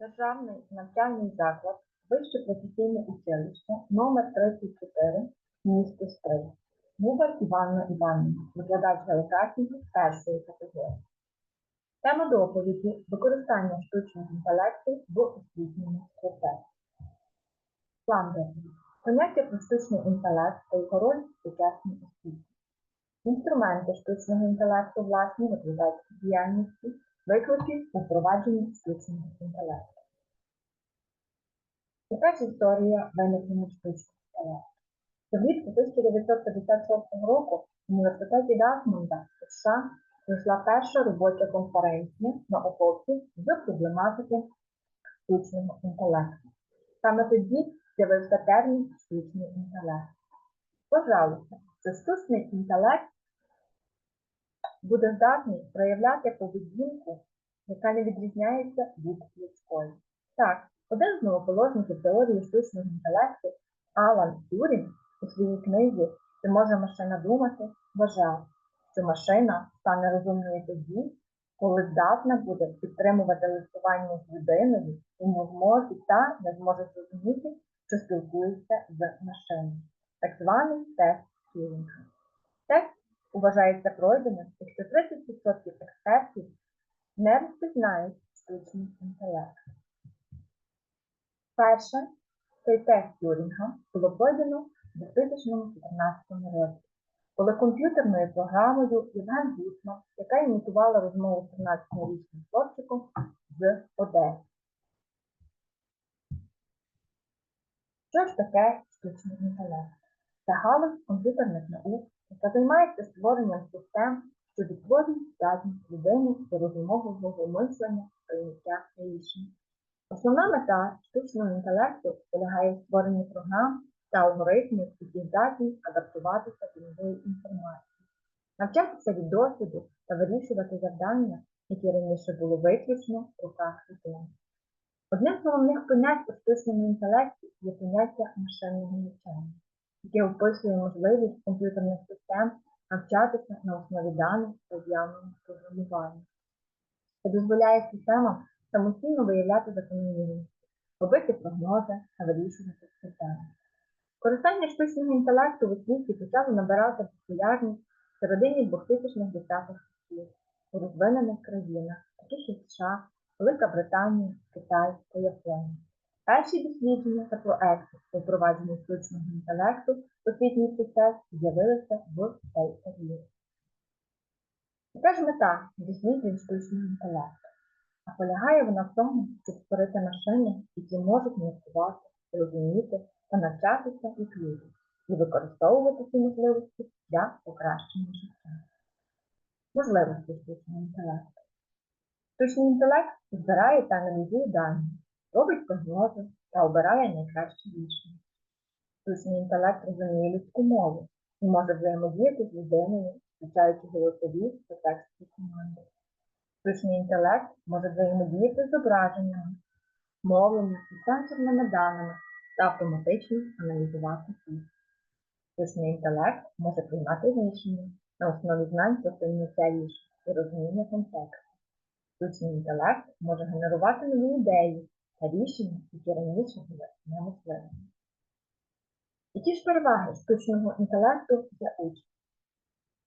Державний навчальний заклад, Вище професійне училище номер 34, місто Стрий. Губар Іванна Іванівна, викладач географії першої категорії. Тема доповіді використання штучного інтелекту в освітньому процесі. План доповіді. Поняття про штучний інтелект та його роль в сучасній освіті. Інструменти штучного інтелекту власні викладацькій діяльності, виклики у впровадженні штучного інтелекту. Яка ж історія виникнення штучного інтелекту? Влітку 1956 року в університеті Дартмунда в США пройшла перша робоча конференція науковців з проблематики штучного інтелекту. Саме тоді з'явився термін штучний інтелект. Пожалуйста, що штучний інтелект буде здатний проявляти поведінку, яка не відрізняється від людської. Так, один з новоположників теорії штучного інтелекту Алан Тюрінг у своїй книзі Чи може машина думати? вважав, що машина стане розумною тоді, коли здатна буде підтримувати листування з людиною і не зможе та не зможе зрозуміти, що спілкується з машиною. Так званий тест Тюрінга. Тест вважається пройденим, якщо 30% експертів не розпізнають штучний інтелект. Перше, цей тест Тюрінга було пройдено у 2014 році, коли комп'ютерною програмою Євген Гусман, яка імітувала розмову з 13-річним хлопчиком з Одеси. Що ж таке штучний інтелект? Це галузь комп'ютерних наук, яка займається створенням систем, що відтворюють здатність людини до розумового мислення прийняття рішень. Основна мета штучного інтелекту полягає в створенні програм та алгоритмів, які здатні адаптуватися до нової інформації, навчатися від досвіду та вирішувати завдання, які раніше були виключно в руках людини. Одним з головних понять у штучному інтелекті є поняття машинного навчання, яке описує можливість комп'ютерних систем навчатися на основі даних та з'явленого програмування. Це дозволяє системам самостійно виявляти закономірності, робити прогнози та вирішувати питання. Користання штучного інтелекту в освіті почало набирати популярність в середині 2010-х років у розвинених країнах, таких як США, Велика Британія, Китай та Японія. Перші дослідження та проекти по впровадженню штучного інтелекту в освітній процес з'явилися в цей період. Яка ж мета досліджень штучного інтелекту? А полягає вона в тому, щоб створити машини, які можуть міркувати, розуміти та навчатися як люди, і використовувати ці можливості для покращення життя. Можливості штучного інтелекту. Штучний інтелект збирає та аналізує дані, робить прогнози та обирає найкращі рішення. Штучний інтелект розуміє людську мову і може взаємодіяти з людиною, включаючи голосові та текстові команди. Штучний інтелект може взаємодіяти з зображеннями, мовленням і сенсорними даними та автоматично аналізувати їх. Штучний інтелект може приймати рішення на основі знань про прийняття рішень і розуміння контексту. Штучний інтелект може генерувати нові ідеї рішення, які раніше були неможливими. Які ж переваги штучного інтелекту для учнів?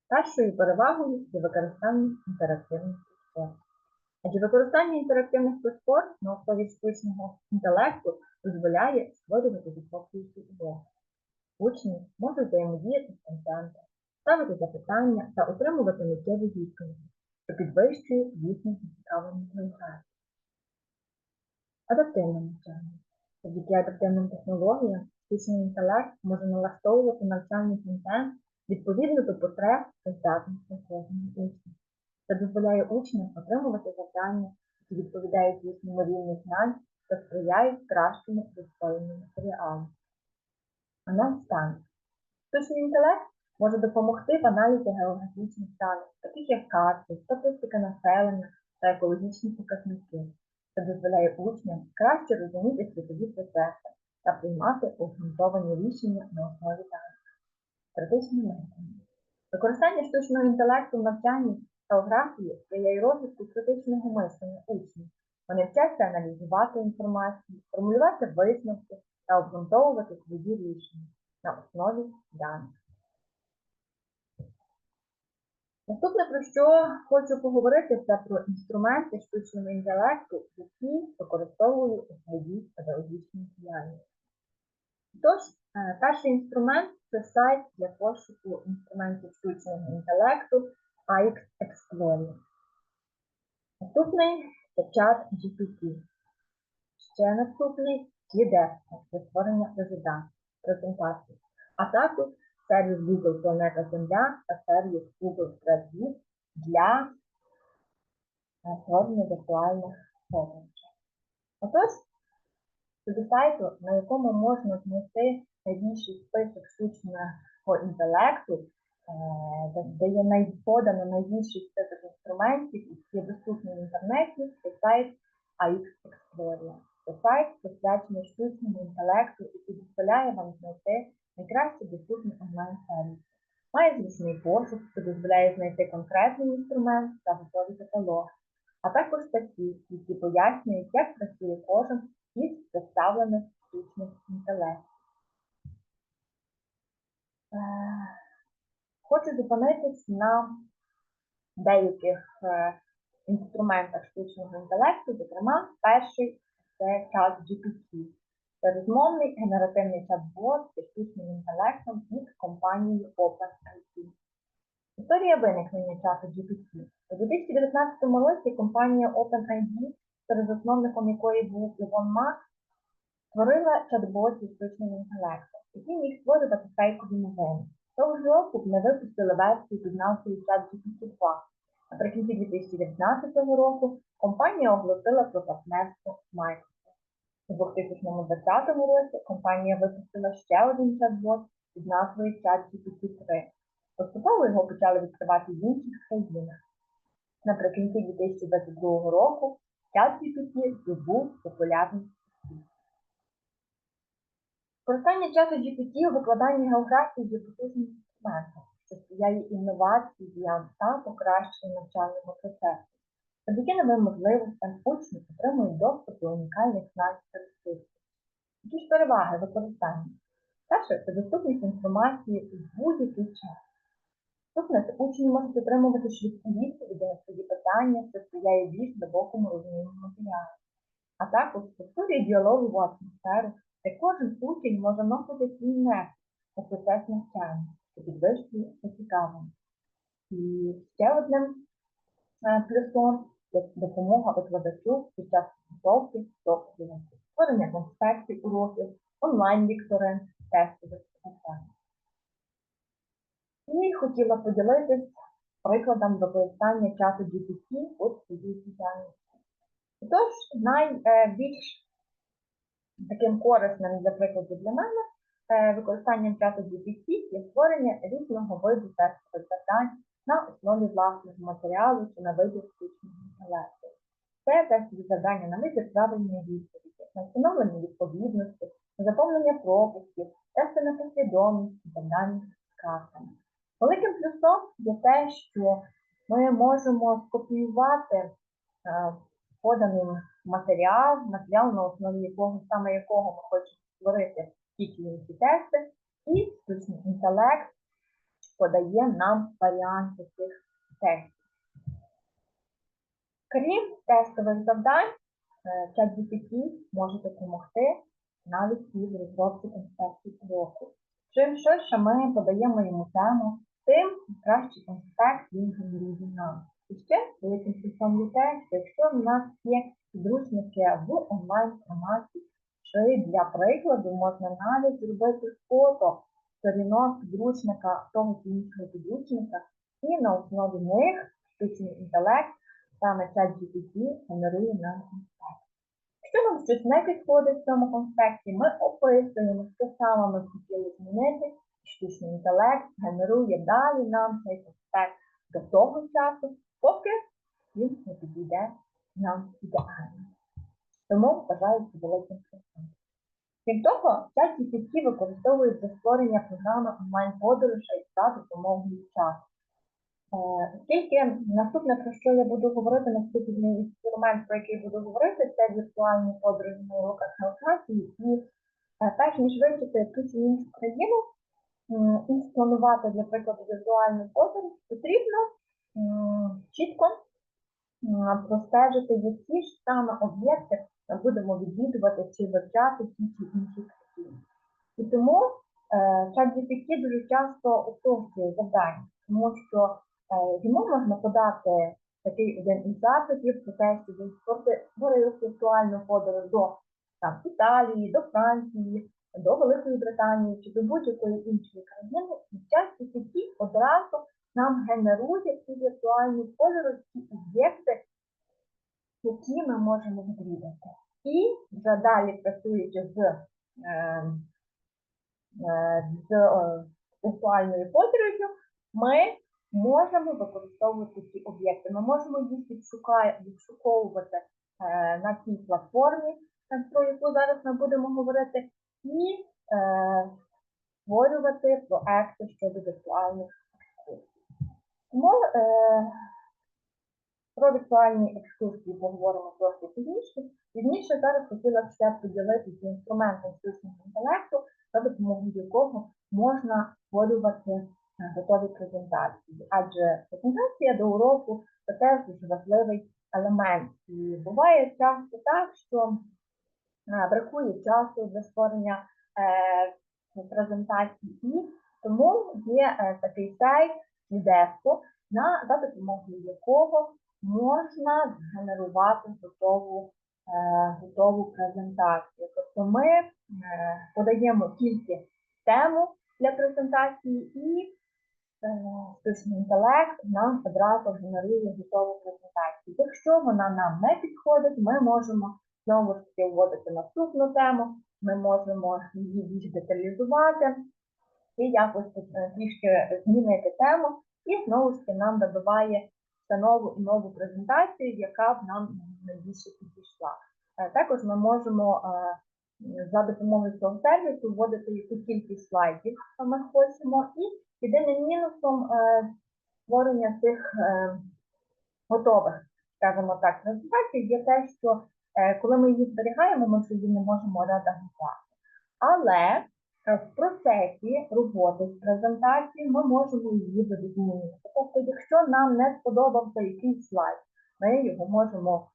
Першою перевагою є використання інтерактивних платформ. Адже використання інтерактивних платформ на основі штучного інтелекту дозволяє створювати захоплюючі увагу. Учні можуть взаємодіяти з контентом, ставити запитання та отримувати миттєві відповіді, що підвищує їхню зацікавленість географії. Адаптивне навчання. Завдяки адаптивним технологіям штучний інтелект може налаштовувати навчальний контент відповідно до потреб та здатностей кожного учня. Це дозволяє учням отримувати завдання, які відповідають їхньому рівню знань та сприяють кращому присвоєнню матеріалу. Аналіз даних. Штучний інтелект може допомогти в аналізі географічних даних, таких як карти, статистика населення та екологічні показники. Це дозволяє учням краще розуміти світові процеси та приймати обґрунтовані рішення на основі даних. Критичне мислення. Використання штучного інтелекту в навчанні та географії сприяє розвитку критичного мислення учнів. Вони вчаться аналізувати інформацію, формулювати висновки та обґрунтовувати свої рішення на основі даних. Наступне, про що хочу поговорити, це про інструменти штучного інтелекту, які використовую у своїй педагогічній діяльності. Тож, е, перший інструмент це сайт для пошуку інструментів штучного інтелекту AX Explorer. Наступний це чат GPT. Ще наступний Slidesco для створення презентацій, презентацій. А також сервіс Google Планета Земля та сервіс Google Street для створення віртуальних подорожей. Отож, щодо сайту, на якому можна знайти найбільший список штучного інтелекту, е, де- є подано найбільший список інструментів, які є доступні в інтернеті, це сайт AX Explorer. Це сайт, присвячений штучному інтелекту, який дозволяє вам знайти найкраще доступні онлайн-сервіси. Має зручний пошук, що дозволяє знайти конкретний інструмент та готові каталоги, а також статті, які пояснюють, як працює кожен із представлених штучних інтелектів. Хочу зупинитись на деяких інструментах штучного інтелекту, зокрема, перший це чат GPT. Розмовний генеративний чат-бот зі штучним інтелектом від компанії OpenIT. Історія виникнення чату GPT. У 2019 році компанія OpenID, серед засновником якої був Івон Мак, створила чат-бот зі штучним інтелектом, який міг створювати фейкові новини. Того ж року вони випустили версію під назвою ChatGPT 2. Наприкінці 2019 року компанія оголосила про партнерство з Microsoft. У 2020 році компанія випустила ще один чат-бот під назвою ChatGPT 3. Поступово його почали відкривати в інших країнах. Наприкінці 2022 року ChatGPT здобув популярність. у світі. Використання чату GPT у викладанні географії є потужним інструментом, що сприяє інноваціям та покращенню навчального процесу. Завдяки новим можливостям учні отримують доступ до унікальних знань та ресурсів. Які ж переваги використання? Перше, це доступність інформації у будь-який час. Наступне, учні можуть отримувати швидкі відповіді на свої питання, що сприяє більш глибокому розумінню матеріалу. А також створює діалогову атмосферу, де кожен учень може вносити свій внесок у процес навчання, що підвищує зацікавленість. І ще одним е, плюсом є допомога викладачу під час підготовки до уроків, створення конспектів уроків, онлайн-вікторин, тестових питань. І хотіла поділитись прикладом використання чату GPT у своїй діяльності. Тож, найбільш таким корисним, для прикладу, для мене е, використанням чату GPT є створення різного виду тестових завдань на основі власного матеріалу чи на вибір інтелекту. Це тестові завдання на вибір правильної відповіді, на встановлення відповідності, заповнення пропусків, тести на послідовність, завдання з картами. Великим плюсом є те, що ми можемо скопіювати е, поданий матеріал, матеріал, на основі якого саме якого ми хочемо створити ті чи інші тести, і штучний інтелект подає нам варіанти цих тестів. Крім тестових завдань, е, ChatGPT може допомогти навіть і в розробці конспектів уроку. Чим ширше ми подаємо йому тему, тим кращий конспект він генерує нам. І ще великим є те, що якщо в нас є підручники в онлайн-форматі, чи для прикладу можна навіть зробити фото сторінок підручника того чи іншого підручника, і на основі них штучний інтелект, саме чат GPT, генерує нам конспект. Якщо нам щось не підходить в цьому конспекті, ми описуємо, що саме ми хотіли змінити, штучний інтелект генерує далі нам цей конспект до того часу, поки він не підійде нам ідеально. Тому вважаю це великим плюсом. Крім того, чат GPT використовують для створення програми онлайн-подорожей за допомогою чату. Оскільки наступне, про що я буду говорити, наступний інструмент, про який буду говорити, це віртуальні подорожі на уроках географії. І е, перш ніж вивчити якусь іншу країну і спланувати, для прикладу, віртуальну подорож, потрібно чітко простежити, які ж саме об'єкти ми будемо відвідувати чи вивчати ті чи інші країни. І тому е, ChatGPT дуже часто упрощує завдання, тому що е, йому можна подати такий один із запитів про те, що він створив віртуальну подорож до там, Італії, до Франції, до Великої Британії чи до будь-якої іншої країни, і ChatGPT одразу нам генерує ці віртуальні подорожі, ці об'єкти, які ми можемо відвідати. І вже далі працюючи з, е, е, з е, віртуальною подорожю, ми можемо використовувати ці об'єкти. Ми можемо їх відшуковувати е, на цій платформі, про яку зараз ми будемо говорити, і е, створювати проекти щодо віртуальних екскурсій. Тому е, про віртуальні екскурсії поговоримо трохи пізніше. Пізніше зараз хотіла ще поділитися інструментом штучного інтелекту, за допомогою якого можна створювати готові презентації. Адже презентація до уроку це теж дуже важливий елемент. І буває часто так, що е, бракує часу для створення е, презентацій, і тому є е, такий сайт на за допомогою якого можна згенерувати готову, готову презентацію. Тобто ми подаємо тільки тему для презентації і штучний інтелект нам одразу генерує готову презентацію. Якщо вона нам не підходить, ми можемо знову ж таки вводити наступну тему, ми можемо її більш деталізувати і якось е, трішки змінити тему, і знову ж таки нам та нову і нову презентацію, яка б нам найбільше підійшла. Е, Також ми можемо е, за допомогою цього сервісу вводити яку кількість слайдів ми хочемо. І єдиним мінусом е, створення цих е, готових, скажімо так, презентацій є те, що е, коли ми її зберігаємо, ми її не можемо редагувати. Але в процесі роботи з презентацією ми можемо її змінити. Тобто, якщо нам не сподобався якийсь слайд, ми його можемо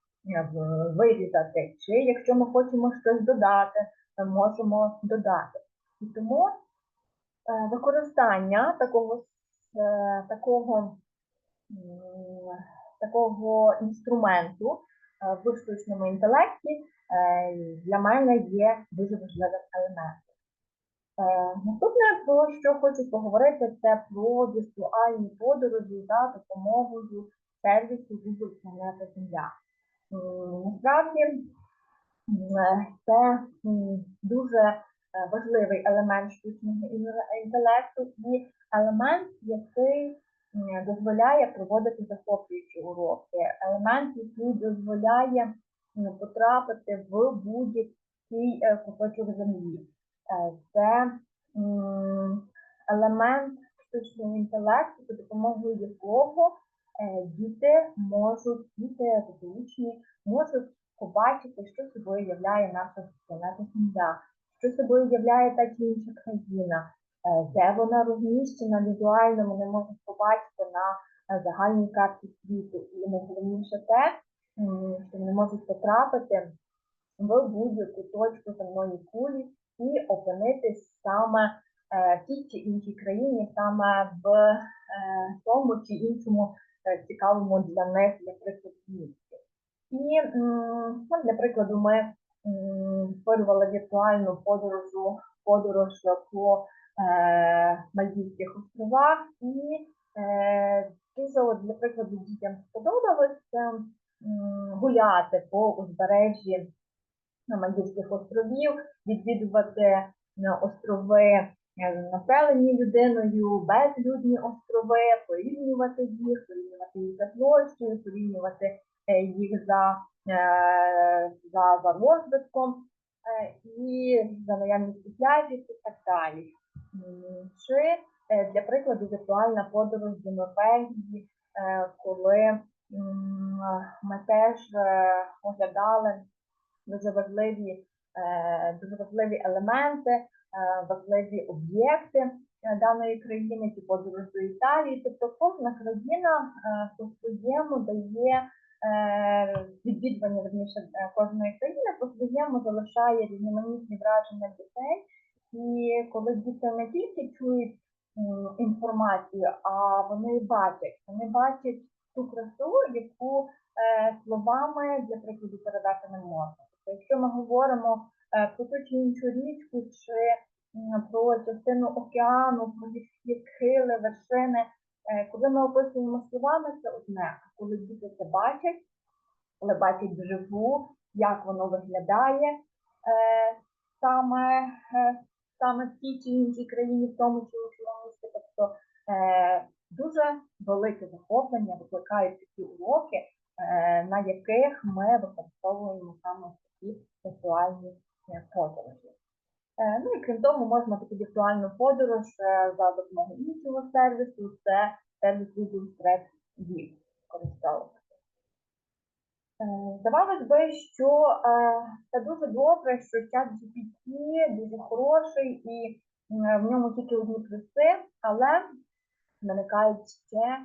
вирізати. Чи якщо ми хочемо щось додати, ми можемо додати. І тому використання такого, е, такого, такого інструменту е, в штучному інтелекті е, для мене є дуже важливим елементом. Е, Наступне, про що хочу поговорити, це про віртуальні подорожі за допомогою сервісу Google Планета Земля. Насправді е, це дуже е, важливий елемент штучного інтелекту і елемент, який дозволяє проводити захоплюючі уроки, елемент, який дозволяє потрапити в будь-який е, куточок землі. Е, Це елемент штучного інтелекту, за допомогою якого е, діти можуть, діти тобто учні можуть побачити, що собою являє наша планета Земля, що собою являє та чи інша країна, е, де вона розміщена візуально, вони можуть побачити на е, загальній карті світу. І найголовніше те, що вони можуть потрапити в будь-яку точку земної кулі і опинитись саме е, в тій чи іншій країні, саме в тому чи іншому цікавому для них, для прикладу, місці. І ну, для прикладу, ми м, віртуальну подорожу, подорож по е, Мальдівських островах, і е, дуже, от, для прикладу, дітям сподобалося гуляти по узбережжі Мальдівських островів, відвідувати острови е, населені людиною, безлюдні острови, порівнювати їх, порівнювати їх за площею, порівнювати е, їх за, за, за розвитком е, і за наявністю пляжів і так далі. Чи Е, Для прикладу, віртуальна подорож до Норвегії, е, коли ми теж е, оглядали дуже важливі, е, дуже важливі елементи, е, важливі об'єкти е, даної країни, ті подорож до Італії. Тобто кожна країна е, по-своєму дає е, відвідування верніше е, кожної країни по-своєму залишає різноманітні враження дітей. І коли діти не тільки чують інформацію, а вони бачать, вони бачать ту красу, яку е, словами для прикладу передати не можна. Тобто, якщо ми говоримо е, про ту чи іншу річку, чи про частину океану, про гірські схили, вершини, е, коли ми описуємо словами, це одне, а коли діти це бачать, коли бачать вживу, як воно виглядає е, саме, е, саме в тій чи іншій країні, в тому чи іншому місці. Тобто е, дуже велике захоплення викликають такі уроки, е, на яких ми використовуємо саме такі віртуальні е, подорожі. Е, Ну і крім того, можна таку віртуальну подорож е, за допомогою іншого сервісу, це сервіс Google Street View використовувати. Е, Здавалось би, що це дуже добре, що чат GPT дуже хороший і в ньому тільки одні плюси, але виникають ще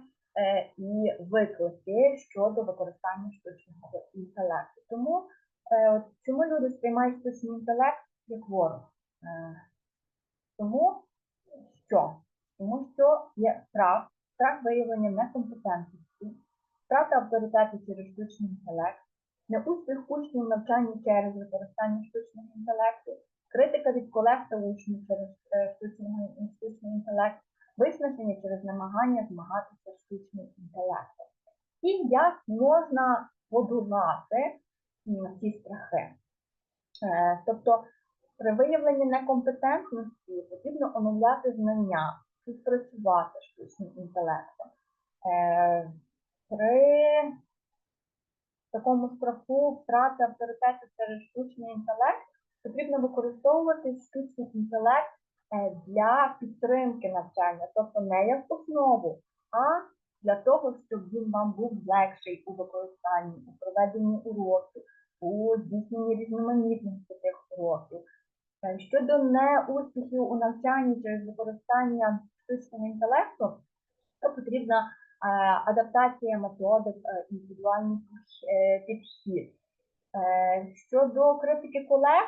і виклики щодо використання штучного інтелекту. Тому чому люди сприймають штучний інтелект як ворог? Е, тому що? Тому що є страх, страх виявлення некомпетентності, втрата авторитету через штучний інтелект, неуспіх учнів в навчанні через використання штучного інтелекту, критика від колег та учнів через е, штучний, штучний інтелект, виснаження через намагання змагатися з штучним інтелектом. І як можна подолати ці страхи? Е, Тобто при виявленні некомпетентності потрібно оновляти знання, співпрацювати штучним інтелектом. Е, При такому страху втрати авторитету через штучний інтелект потрібно використовувати штучний інтелект е, для підтримки навчання, тобто не як основу, а для того, щоб він вам був легший у використанні, у проведенні уроків, у здійсненні різноманітності тих уроків. Е, Щодо неуспіхів у навчанні через використання штучного інтелекту, то потрібна е, адаптація методик, е, індивідуальний підхід. Щодо критики колег,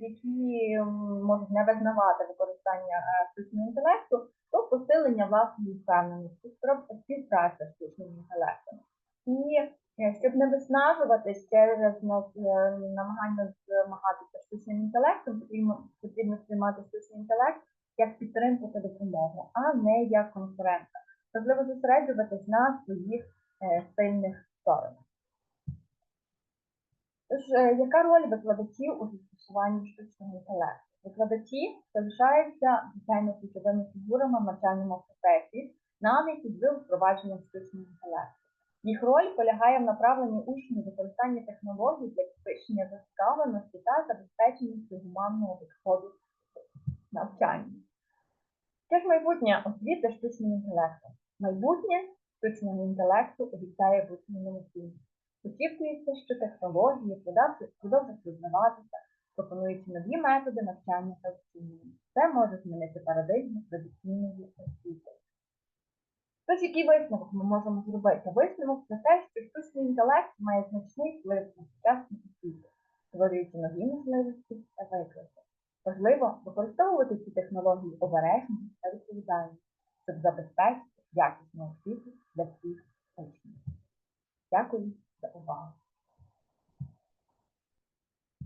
які можуть не визнавати використання штучного інтелекту, то посилення власної впевненості, співпраця з штучним інтелектом. І щоб не виснажуватись через е, намагання змагатися штучним інтелектом, потрібно, сприймати штучний інтелект як підтримку та допомогу, а не як конкурента. Важливо зосереджуватись на своїх е, сильних сторонах. Тож, е, яка роль викладачів у застосуванні штучного інтелекту? Викладачі залишаються звичайно ключовими фігурами в навчальному навіть із впровадженням штучного інтелекту. Їх роль полягає в направленні учнів використання технологій для підвищення зацікавленості та забезпечення гуманного підходу навчання. Це ж майбутнє освіти штучним інтелектом. Майбутнє штучного інтелекту обіцяє бути інноваційним. Очікується, що технології продовжують розвиватися, пропонуючи нові методи навчання та оцінювання. Це може змінити парадигму традиційної освіти. Тож, який висновок ми можемо зробити? Висновок це те, що штучний інтелект має значний вплив на сучасну освіту, створюючи нові можливості та виклики. Важливо використовувати ці технології обережно та відповідально, щоб забезпечити якісну освіту для всіх учнів. Дякую за увагу.